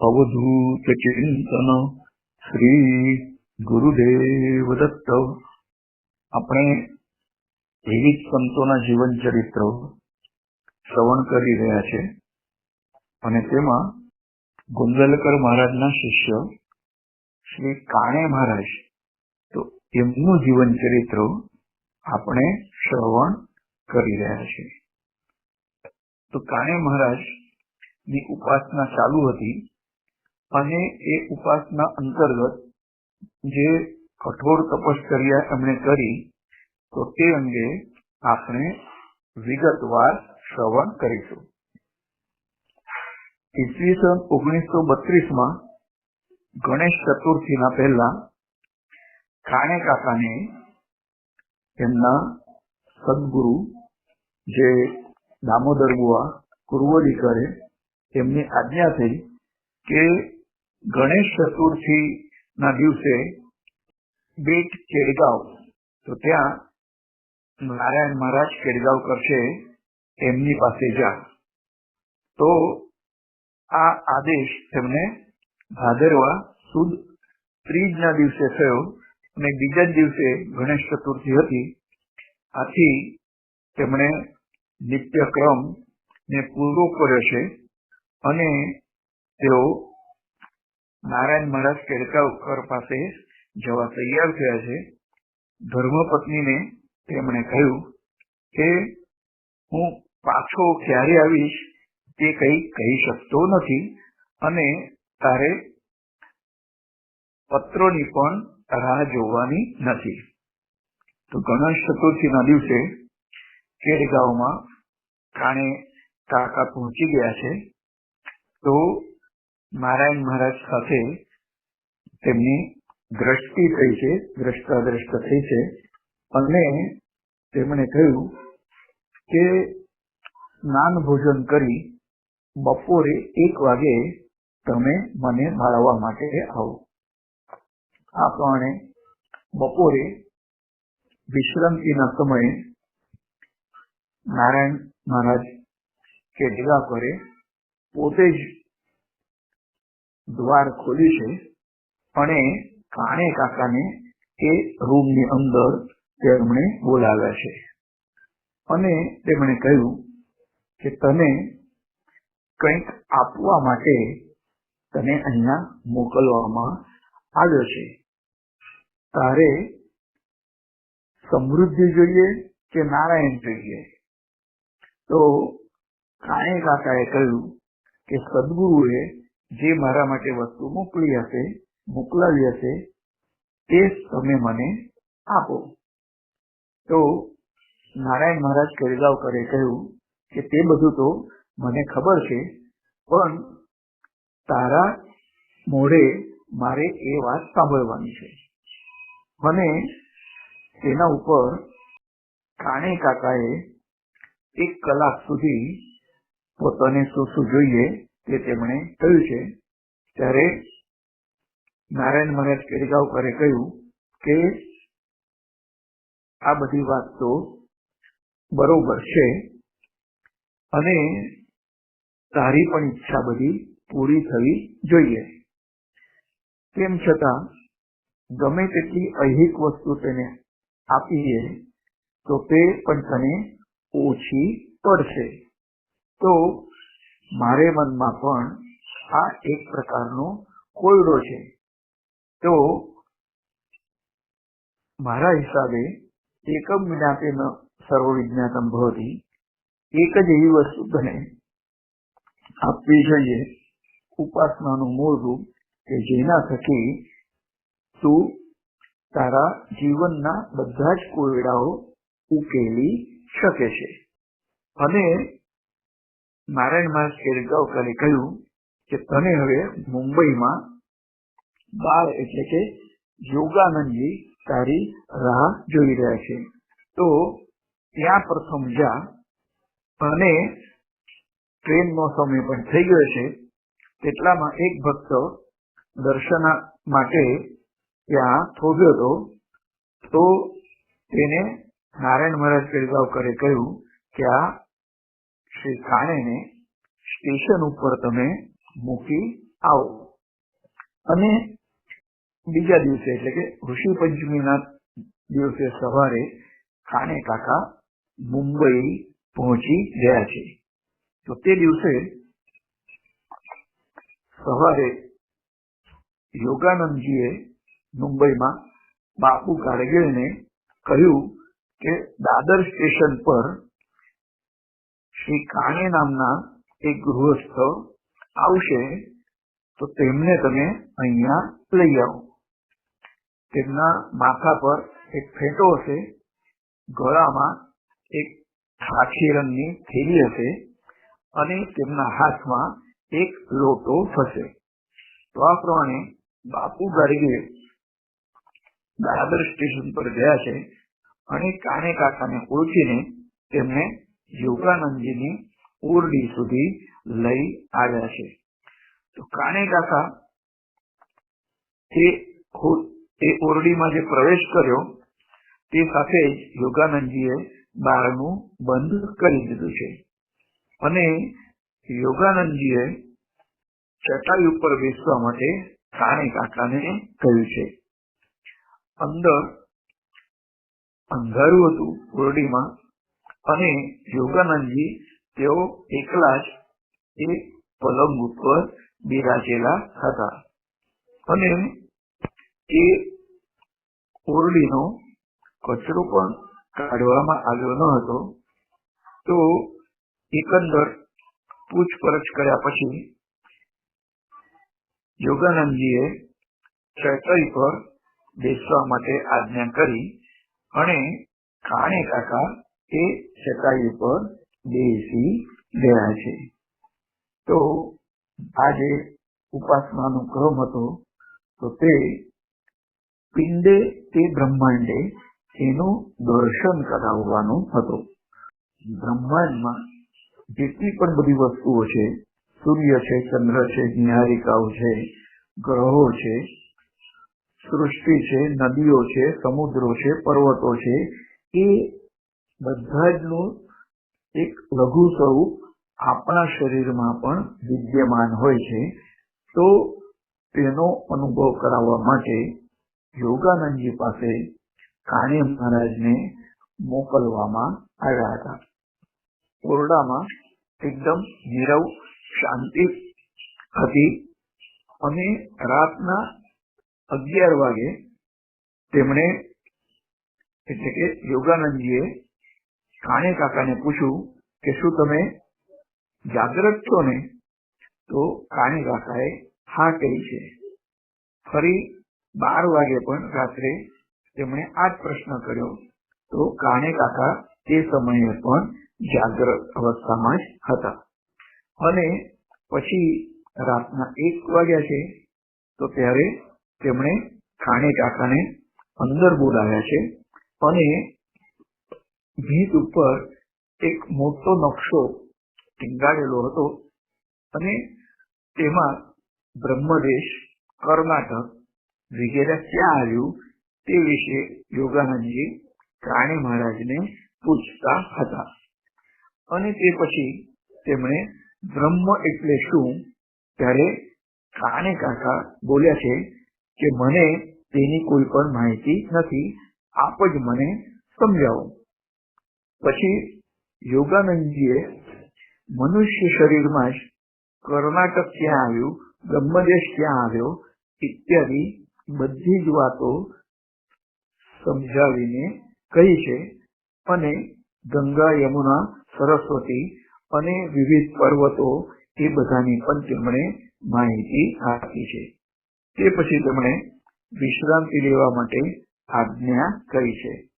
અવધૂત ચિંતન શ્રી ગુરુદેવ દત્ત આપણે વિવિધ સંતોના જીવન ચરિત્રો શ્રવણ કરી રહ્યા છે અને તેમાં ગુંદલકર મહારાજના શિષ્ય શ્રી કાણે મહારાજ, તો એમનું જીવન ચરિત્ર આપણે શ્રવણ કરી રહ્યા છીએ તો કાણે મહારાજની ઉપાસના ચાલુ હતી. અને એ ઉપાસના અંતર્ગત જે કઠોર તપશ્ચર્યા એમણે કરી, તો તે અંગે આપણે વિગતવાર શ્રવણ કરીશું. ઈસવીસન ઓગણીસો બત્રીસમાં ગણેશ ચતુર્થીના પહેલા કાણે કાકાને એમના સદગુરુ જે દામોદર બુઆ કુરવડી કરે, એમની આજ્ઞા થઈ કે ગણેશ ચતુર્થી ના દિવસે બેટ કેડગાંવ તો ત્યાં નારાયણ મહારાજ કેડગાંવ કરશે, એમની પાસે જા. તો આ આદેશ તેમને ભાદરવા સુદ ત્રીજના દિવસે થયો અને બીજા દિવસે ગણેશ ચતુર્થી હતી. આથી તેમણે નિત્યક્રમ ને પૂરો કર્યો છે અને તેઓ નારાયણ મહારાજ કેડકાવકર પાસે જવા તૈયાર થયા છે. ધર્મપત્નીને તેમણે કહ્યું કે, હું પાછો ક્યારે આવીશ તે કઈ કહી શકતો નથી અને તારે પત્રોની પણ રાહ જોવાની નથી. તો ગણેશ ચતુર્થીના દિવસે કેડગાંવમાં કાણે કાકા પહોંચી ગયા છે. તો નારાયણ મહારાજ સાથે તેમની દ્રષ્ટિ થઈ છે, દ્રષ્ટાદ્રષ્ટ થઈ છે. અને તેમણે કહ્યું કે સ્નાન ભોજન કરી બપોરે એક વાગે તમે મને મળવા માટે આવો. આ પ્રમાણે બપોરે વિશ્રાંતિના સમયે નારાયણ મહારાજ કે ભેગા કરે પોતે જ દ્વાર ખોલ્યું છે અને કાણે કાકાને એ રૂમની અંદર તેમણે બોલાવ્યા છે. અને તેમણે કહ્યું કે તને કંઈક આપવા માટે તને અહીંયા મોકલવામાં આવ્યો છે. તારે સમૃદ્ધિ જોઈએ કે નારાયણ જોઈએ? તો કાણે કાકાએ કહ્યું કે સદગુરુએ જે મારા માટે વસ્તુ મોકલી હશે, મોકલાવી હશે, તે તમે મને આપો. તો નારાયણ મહારાજ કેરગાવકરે કહ્યું કે તે બધું તો મને ખબર છે, પણ તારા મોઢે મારે એ વાત સાંભળવાની છે. મને તેના ઉપર કાણે કાકાએ એક કલાક સુધી પોતાને શું શું જોઈએ તે તેમણે કહ્યું છે, ત્યારે નારાયણ મહારાજ કેરગાવકરે કહ્યું કે આ બધી વાત તો બરોબર છે અને તારી પણ ઈચ્છા બધી પૂરી થવી જોઈએ. તેમ છતાં, ગમે તેટલી અહિક વસ્તુ તેને આપીએ, તો તે પણ તને ઓછી પડશે. તો મારે મનમાં પણ આ એક પ્રકારનો કોયડો છે. તો મારા હિસાબે એકમ જ્ઞાતેન સર્વ વિજ્ઞાતમ ભવતી એક જ એવી વસ્તુ તને આપવી જોઈએ. ઉપાસનાનું મૂળ રૂપ કે જેના થકી તું તારા જીવનના બધા જ કોયડાઓ ઉકેલી શકે છે. અને નારાયણ મહારાજ કેરગાવકરે કહ્યું કે તને હવે મુંબઈમાં બાળ એટલે કે યોગાનંદજી તારી રાહ જોઈ રહ્યા છે. તો ત્યાં પ્રથમ જા અને ટ્રેનનો સમય પણ થઈ ગયો છે. તેટલામાં એક ભક્ત દર્શન માટે ત્યાં થોભ્યો હતો. તો તેને નારાયણ મહારાજ કેરગાવકરે કહ્યું કે આ શ્રી કાણેને સ્ટેશન ઉપર તમે મૂકી આવો. અને બીજા દિવસે, એટલે કે ઋષિ પંચમીના દિવસે સવારે કાણે કાકા મુંબઈ પહોંચી ગયા છે. તો તે દિવસે સવારે યોગાનંદજીએ મુંબઈમાં બાપુ કારગીલને કહ્યું કે દાદર સ્ટેશન પર શ્રી કાણે નામના એક ગૃહસ્થ આવશે, તો તેમને તમે અહીંયા લઈ આવો. તેમના માથા પર એક ફેટો હશે, ગળામાં એક ખાખી રંગની થેલી હશે અને તેમના હાથમાં એક લોટો થશે. તો આ પ્રમાણે બાપુ ગાર્ગે દાદર સ્ટેશન પર ગયા છે અને કાને કાકાને ઓળખીને તેમને યોગાનંદજીની ઓરડી સુધી લઈ આવ્યા છે. તો કાને કાકા એ ઓરડીમાં જે પ્રવેશ કર્યો, તે સાથે જ યોગાનંદજીએ બારણું બંધ કરી દીધું છે. અને યોગાનંદજીએ ચટાઈ ઉપર બેસવા માટે કાણે કાકાને કહ્યું છે. અંદર, અંધારું હતું ઓરડીમાં અને યોગાનંદજી તેઓ એકલા જ એ પલંગ ઉપર બિરાજેલા હતા. અને એ ઓરડીનો કચરો પણ કાઢવામાં આવ્યો ન હતો. તો એકંદર પૂછપરછ કર્યા પછી યોગાનંદજીએ ચૈતરી પર બેસવા માટે આજ્ઞા કરી અને કાણે કાકા એ ચટાઈ ઉપર બેસી ગયા છે. તો આ ઉપાસનાનો ક્રમ હતો, તો તે પિંડે તે બ્રહ્માંડે એનું દર્શન કરાવવાનું હતું. બ્રહ્માંડમાં જેટલી પણ બધી વસ્તુઓ છે, સૂર્ય છે, ચંદ્ર છે નિહારિકાઓ છે, ગ્રહો છે, સૃષ્ટિ છે, નદીઓ છે, સમુદ્રો છે, પર્વતો છે, એ બધા જનું એક લઘુ સ્વરૂપ આપણા શરીરમાં પણ વિદ્યમાન હોય છે. તો તેનો અનુભવ કરાવવા માટે યોગાનંદજી પાસે કાણે મહારાજને મોકલવામાં આવ્યા હતા. ઓરડામાં એકદમ નીરવ, શાંતિ હતી અને રાતના અગિયાર વાગે તેમણે એટલે કે યોગાનંદજીએ કાણે કાકાને પૂછ્યું કે શું તમે જાગ્રત છો ને? તો કાણે કાકાએ હા કહી છે. ફરી બાર વાગે પણ રાત્રે તેમણે આ જ પ્રશ્ન કર્યો. તો કાણે કાકા તે સમયે પણ જાગ્રત અવસ્થામાં જ હતા. અને પછી રાતના એક વાગ્યા છે, તો ત્યારે તેમણે કાણે કાકાને અંદર બોલાવ્યા છે અને ભીત ઉપર એક મોટો નકશો ટીંગાડેલો હતો અને તેમાં બ્રહ્મદેશ, કર્ણાટક વગેરે ક્યાં આવ્યું તે વિશે યોગાનંદજી કાણી મહારાજને પૂછતા હતા. અને તે પછી તેમણે બ્રહ્મ એટલે શું? ત્યારે કાણે કાકા બોલ્યા છે કે મને તેની કોઈ પણ માહિતી નથી, આપ જ મને સમજાવો. પછી યોગાનંદજીએ મનુષ્ય શરીરમાં જ કર્ણાટક ક્યાં આવ્યું, બ્રહ્મદેશ ક્યાં આવ્યો ઇત્યાદિ બધી જ વાતો સમજાવીને કહી છે અને ગંગા, યમુના, સરસ્વતી અને વિવિધ પર્વતો એ બધાની પણ તેમણે માહિતી આપી છે. તે પછી તેમણે વિશ્રાંતિ લેવા માટે આજ્ઞા કરી છે.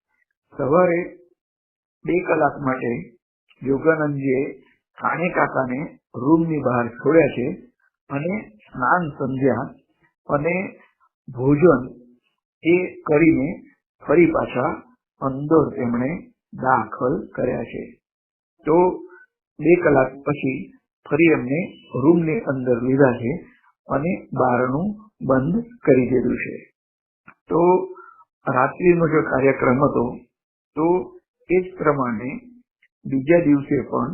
સવારે બે કલાક માટે યોગાનંદજીએ કાણે કાકાને રૂમની બહાર છોડ્યા છે અને સ્નાન સંધ્યા અને ભોજન એ કરીને ફરી પાછા અંદર તેમણે દાખલ કર્યા છે. તો બે કલાક પછી ફરી એમને રૂમની અંદર લીધા છે અને બારણું બંધ કરી દીધું છે. તો રાત્રિનો જે કાર્યક્રમ હતો, તો એ જ પ્રમાણે બીજા દિવસે પણ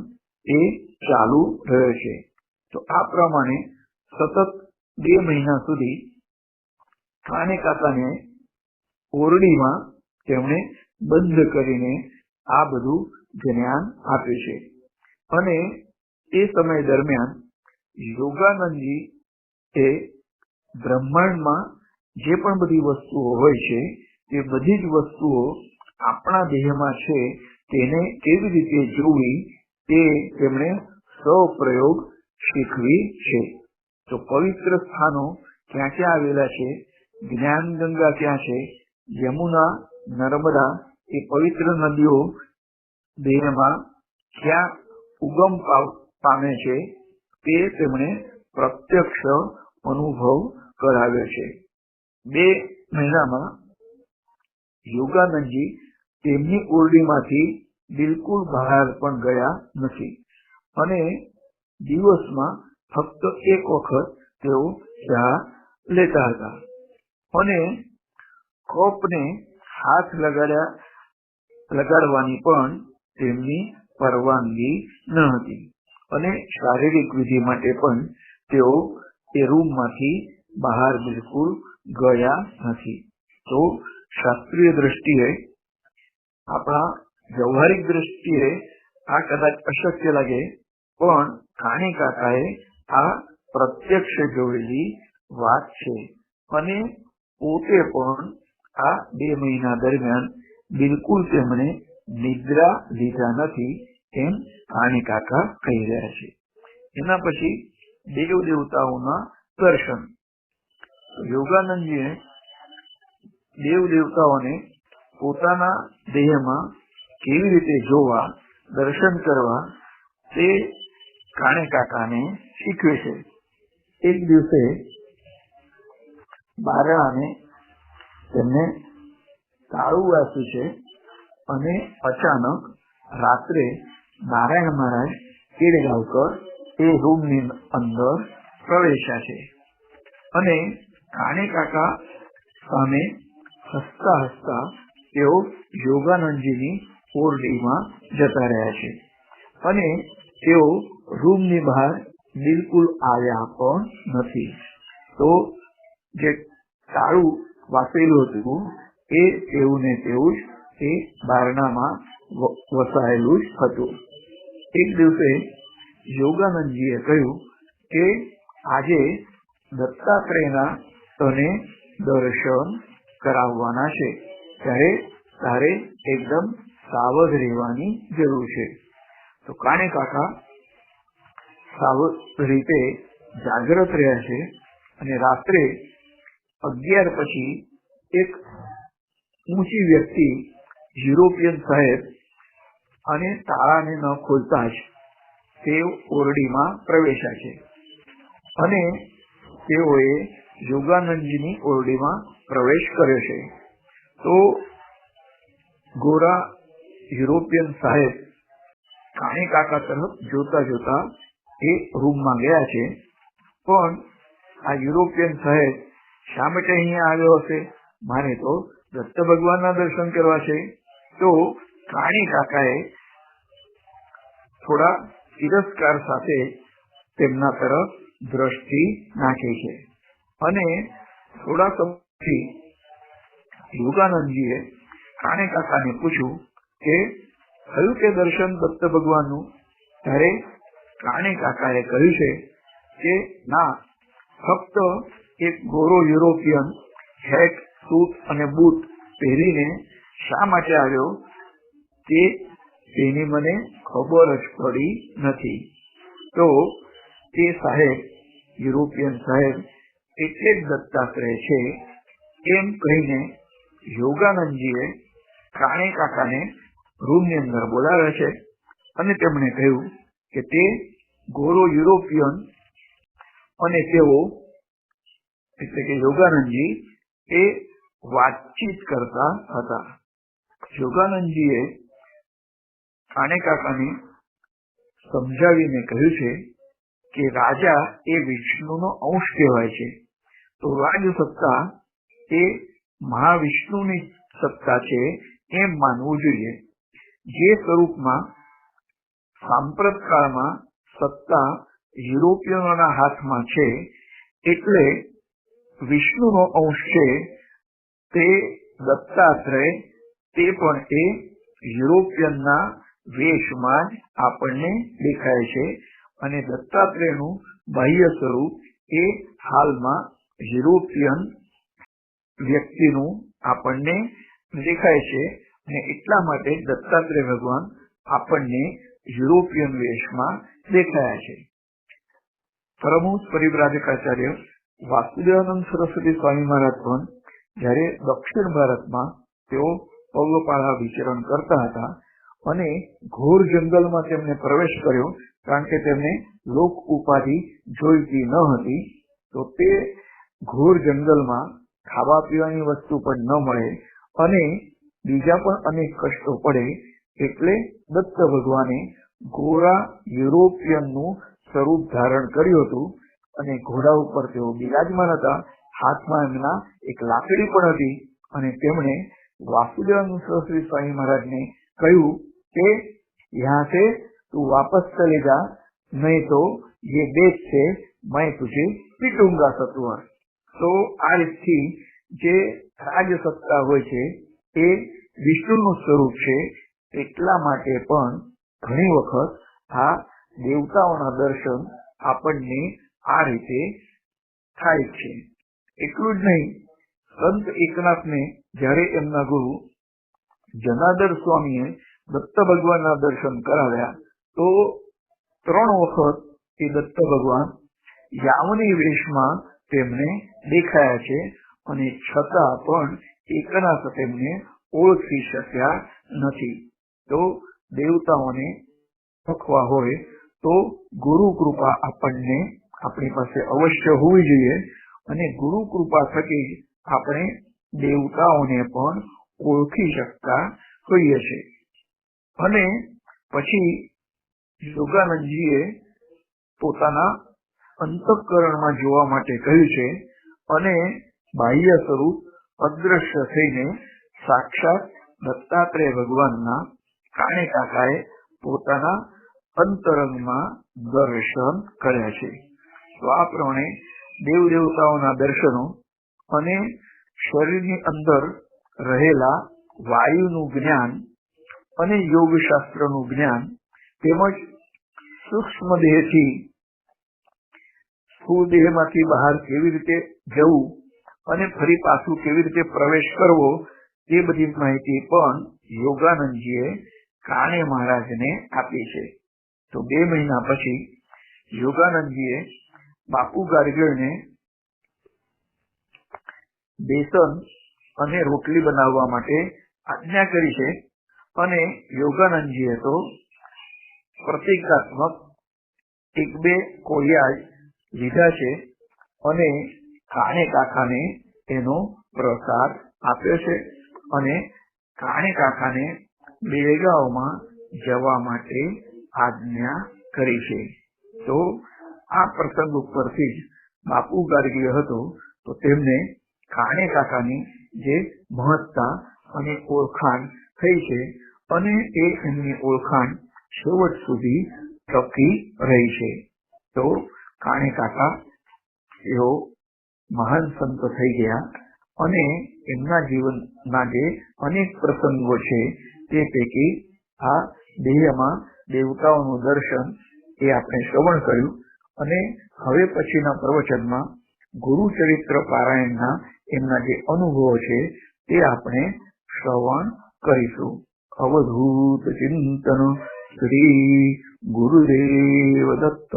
એ ચાલુ રહે છે તો આ પ્રમાણે સતત બે મહિના સુધી કાને કાકાને ઓરડીમાં તેમણે બંધ કરીને આ બધું જ્ઞાન આપ્યું છે. અને એ સમય દરમિયાન યોગાનંદજી એ બ્રહ્માંડમાં જે પણ બધી વસ્તુઓ હોય છે તે બધી જ વસ્તુઓ આપણા દેહમાં છે, તેને કેવી રીતે જોવી તે તેમણે સૌપ્રયોગ શીખવી છે. તો પવિત્ર સ્થાનો ક્યાં ક્યાં આવેલા છે? જ્ઞાન ગંગા ક્યાં છે? યમુના, નર્મદા એ પવિત્ર નદીઓ દેહમાં ક્યાં ઉગમ પામે છે તે તેમણે પ્રત્યક્ષ અનુભવ કરાવ્યો છે. બે મહિનામાં યોગાનંદજી તેમની ઓરડીમાંથી બિલકુલ બહાર પણ ગયા નથી. અને દિવસમાં ફક્ત એક વખત તેઓ ચા લેતા હતા. અને કપને હાથ લગાડ્યા, લગાડવાની પણ તેમની પરવાનગી ન હતી. અને શારીરિક વિધિ માટે પણ તેઓ એ રૂમમાંથી બહાર બિલકુલ ગયા નથી. તો શાસ્ત્રીય દ્રષ્ટિએ આપણા વ્યવહારિક દ્રષ્ટિએ આ કદાચ અશક્ય લાગે, પણ કાણી કાકાએ આ પ્રત્યક્ષ જોયેલી વાત છે. અને પોતે પણ આ બે મહિના દરમિયાન બિલકુલ તેમણે નિદ્રા લીધા નથી એમ કાણી કાકા કહી રહ્યા છે. એના પછી દેવ દેવતાઓના દર્શન. યોગાનંદજીએ દેવ દેવતાઓને પોતાના દેહમાં કેવી રીતે જોવા, દર્શન કરવા, તે કાણે કાકાને શીખવે છે. એક દિવસે બારણાને તેમને તાળું વાંચ્યું છે અને અચાનક રાત્રે નારાયણ મહારાજ કેડગાવકર એ રૂમની અંદર પ્રવેશ્યા છે અને કાણે કાકા સામે હસતા હસતા તેઓ યોગાનંદજીની ઓરડીમાં જતા રહ્યા છે. અને તેઓ રૂમની બહાર બિલકુલ આવ્યા પણ નથી. તો જે તાળું વાપરેલું હતું, એ તેવું ને તેવું જ એ બારણામાં વસાયેલું જ હતું. એક દિવસે યોગાનંદજીએ કહ્યું કે, આજે દત્તાત્રેયના તને દર્શન કરાવવાના છે. ત્યારે તારે એકદમ સાવધ રહેવાની જરૂર છે. તો કાણે કાકા, સાવધ રીતે જાગ્રત રહ્યા છે અને રાત્રે અગિયાર પછી એક ઊંચી વ્યક્તિ, યુરોપિયન સાહેબ, અને તારાને ન ખોલતા જ તે ઓરડીમાં પ્રવેશ્યા છે. અને તેઓએ યોગાનંદજીની ઓરડીમાં પ્રવેશ કર્યો છે. તો ગોરા યુરોપિયન સાહેબ કાણી કાકા તરફ જોતા જોતા એ રૂમમાં ગયા છે. પણ આ યુરોપિયન સાહેબ શા માટે અહીંયા આવ્યો હશે? મારે તો દત્ત ભગવાનના દર્શન કરવા છે. તો કાણી કાકાએ થોડા તિરસ્કાર સાથે તેમના તરફ દ્રષ્ટિ નાખી છે. અને થોડા સમયથી યોગાનંદજીએ કાણે કાકાને પૂછ્યું કે, કયું કે દર્શન દત્ત ભગવાનનું? ત્યારે કાણે કાકાએ કહ્યું છે કે, ના, ફક્ત એક ગોરો યુરોપિયન હેટ સૂટ અને બૂટ પહેરીને શા માટે આવ્યો તે તેની મને ખબર જ પડી નથી. તો તે સાહેબ, યુરોપિયન સાહેબ, એટલે જ દત્તાત્રેય છે એમ કહીને યોગાનંદજીએ કાણે કાકાને રૂમની અંદર બોલાવે છે અને તેમણે કહ્યું કે તે ગોરો યુરોપિયન અને તેઓ એટલે કે યોગાનંદજી એ વાતચીત કરતા હતા. યોગાનંદજીએ કાણે કાકાને સમજાવીને કહ્યું છે કે રાજા એ વિષ્ણુનો અંશ કહેવાય છે. તો રાજ સત્તા એ મહાવિષ્ણુની સત્તા છે એમ માનવું જોઈએ. જે સ્વરૂપમાં સાંપ્રત કાળમાં સત્તા યુરોપિયનોના હાથમાં છે, એટલે વિષ્ણુનો અંશ છે તે દત્તાત્રેય, તે પણ એ યુરોપિયનના વેશમાં જ આપણને દેખાય છે અને દત્તાત્રેયનું બાહ્ય સ્વરૂપ એ હાલમાં યુરોપિયન વ્યક્તિનું આપણને દેખાય છે અને એટલા માટે દત્તાત્રેય ભગવાન આપણને યુરોપિયન વેશમાં દેખાયા છે. પરમહંસ પરિવ્રાજકાચાર્ય વાસુદેવાનંદ સરસ્વતી સ્વામી મહારાજ પણ જ્યારે દક્ષિણ ભારતમાં તેઓ પગપાળા વિચરણ કરતા હતા અને ઘોર જંગલમાં તેમને પ્રવેશ કર્યો, કારણ કે તેમને લોક ઉપાધિ જોઈતી ન હતી, તો તે ઘોર જંગલમાં ખાવા પીવાની વસ્તુ પણ ન મળે અને બીજા પણ અનેક કષ્ટો પડે એટલે દત્ત ભગવાને ગોરા યુરોપિયનનું સ્વરૂપ ધારણ કર્યું હતું અને ઘોડા ઉપર તેઓ બિરાજમાન હતા હાથમાં એમના એક લાકડી પણ હતી અને તેમણે વાસુદેવાનંદ સરસ્વતી સ્વામી મહારાજને કહ્યું કે यहाँ से तू वापस चले जा नहीं तो ये देश से मैं तुझे पीटूंगा सतवर તો આ રીતથી જે રાજસત્તા હોય છે, એ વિષ્ણુનું સ્વરૂપ છે, એટલા માટે પણ ઘણી વખત આ દેવતાઓના દર્શન આપણને આ રીતે થાય છે. એટલું જ નહીં, સંત એકનાથને જ્યારે એમના ગુરુ જનાદર સ્વામીએ દત્ત ભગવાનના દર્શન કરાવ્યા, તો ત્રણ વખત એ દત્ત ભગવાન યાવની વેશમાં તેમને દેખાયા છે અને છતાં પણ એકનાથ તેમને ઓળખી શક્યા નથી. તો દેવતાઓને ઓળખવા હોય, તો ગુરુ કૃપા આપણને આપણી પાસે અવશ્ય હોવી જોઈએ અને ગુરુ કૃપા થકી આપણે દેવતાઓને પણ ઓળખી શકતા હોઈએ છે અને પછી યોગાનંદજીએ પોતાના અંતઃકરણમાં જોવા માટે કહ્યું છે અને બાહ્ય સ્વરૂપ અદ્રશ્ય થઈને સાક્ષાત દત્તાત્રેય ભગવાનના કાણે કાકાએ પોતાના અંતરંગમાં દર્શન કર્યા છે. તો આ પ્રમાણે દેવ દેવતાઓના દર્શનો અને શરીરની અંદર રહેલા વાયુનું જ્ઞાન અને યોગ શાસ્ત્રનું જ્ઞાન તેમજ સૂક્ષ્મ દેહથી દેહમાંથી બહાર કેવી રીતે જવું અને ફરી પાછું કેવી રીતે પ્રવેશ કરવો તે બધી માહિતી પણ યોગાનંદજીએ કાણે મહારાજને આપી છે. તો બે મહિના પછી યોગાનંદજીએ બાપુ ગાર્ગીળને બેસન અને રોટલી બનાવવા માટે આજ્ઞા કરી છે અને યોગાનંદજીએ તો પ્રતિકાત્મક એક બે કોળિયા લીધા છે અને કાણે કાકાને એનો પ્રસાદ આપ્યો છે અને કાણે કાકાને બેગાંવમાં જવા માટે આજ્ઞા કરી છે. તો આ પ્રસંગ ઉપરથી જ બાપુ ગાર્ગીય હતો, તો તેમને કાણે કાકાની જે મહત્તા અને ઓળખાણ થઈ છે અને એ એમની ઓળખાણ છેવટ સુધી ટકી રહી છે. તો કાણે કાકા એઓ મહાન સંત થઈ ગયા અને એમના જીવનના જે અનેક પ્રસંગો છે તે પૈકી આ દેહમાં દેવતાઓનું દર્શન એ આપણે શ્રવણ કર્યું અને હવે પછીના પ્રવચનમાં ગુરુ ચરિત્ર પારાયણના એમના જે અનુભવો છે તે આપણે શ્રવણ કરીશું. અવધૂત ચિંતન શ્રી ગુરુદેવ દત્ત.